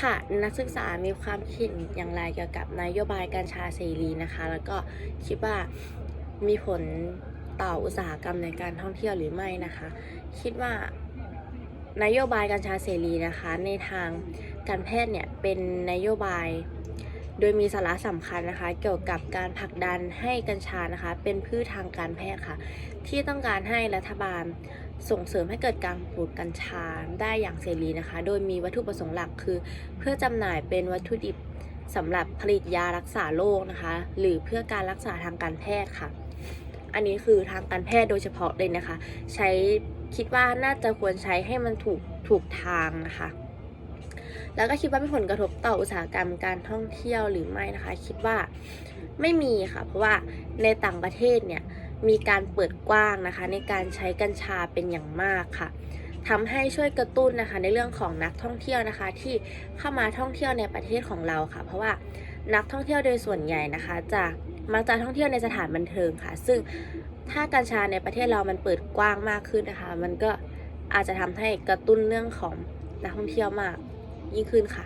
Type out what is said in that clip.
ค่ะนักศึกษามีความคิดอย่างไรเกี่ยวกับนโยบายกัญชาเสรีนะคะ แล้วก็คิดว่ามีผลต่ออุตสาหกรรมในการท่องเที่ยวหรือไม่นะคะ คิดว่านโยบายกัญชาเสรีนะคะ ในทางการแพทย์เนี่ยเป็นนโยบายโดยมีสาระสำคัญนะคะ เกี่ยวกับการผลักดันให้กัญชานะคะ เป็นพืชทางการแพทย์ค่ะ ที่ต้องการให้รัฐบาล ส่งเสริมให้เกิดการปลูกกัญชาได้อย่างเสรีนะคะ โดยมีวัตถุประสงค์หลักคือ เพื่อจำหน่ายเป็นวัตถุดิบสำหรับผลิตยารักษาโรคนะคะ หรือเพื่อการรักษาทางการแพทย์ค่ะ อันนี้คือทางการแพทย์โดยเฉพาะเลยนะคะ ใช้คิดว่าน่าจะควรใช้ให้มันถูกถูกทางนะคะแล้วก็คิดว่ามีผลกระทบต่ออุตสาหกรรมการท่องเที่ยวหรือไม่นะคะ คิดว่าไม่มีค่ะ เพราะว่าในต่างประเทศเนี่ย มีการเปิดกว้างนะคะ ในการใช้กัญชาเป็นอย่างมากค่ะทำให้ช่วยกระตุ้นนะคะในเรื่องของนักท่องเที่ยวนะคะ ที่เข้ามาท่องเที่ยวในประเทศของเราค่ะ เพราะว่านักท่องเที่ยวโดยส่วนใหญ่นะคะ จะมักจะท่องเที่ยวในสถานบันเทิงค่ะ ซึ่งถ้ากัญชาในประเทศเรามันเปิดกว้างมากขึ้นนะคะ มันก็อาจจะทำให้กระตุ้นเรื่องของนักท่องเที่ยวมากยิ่งขึ้นค่ะ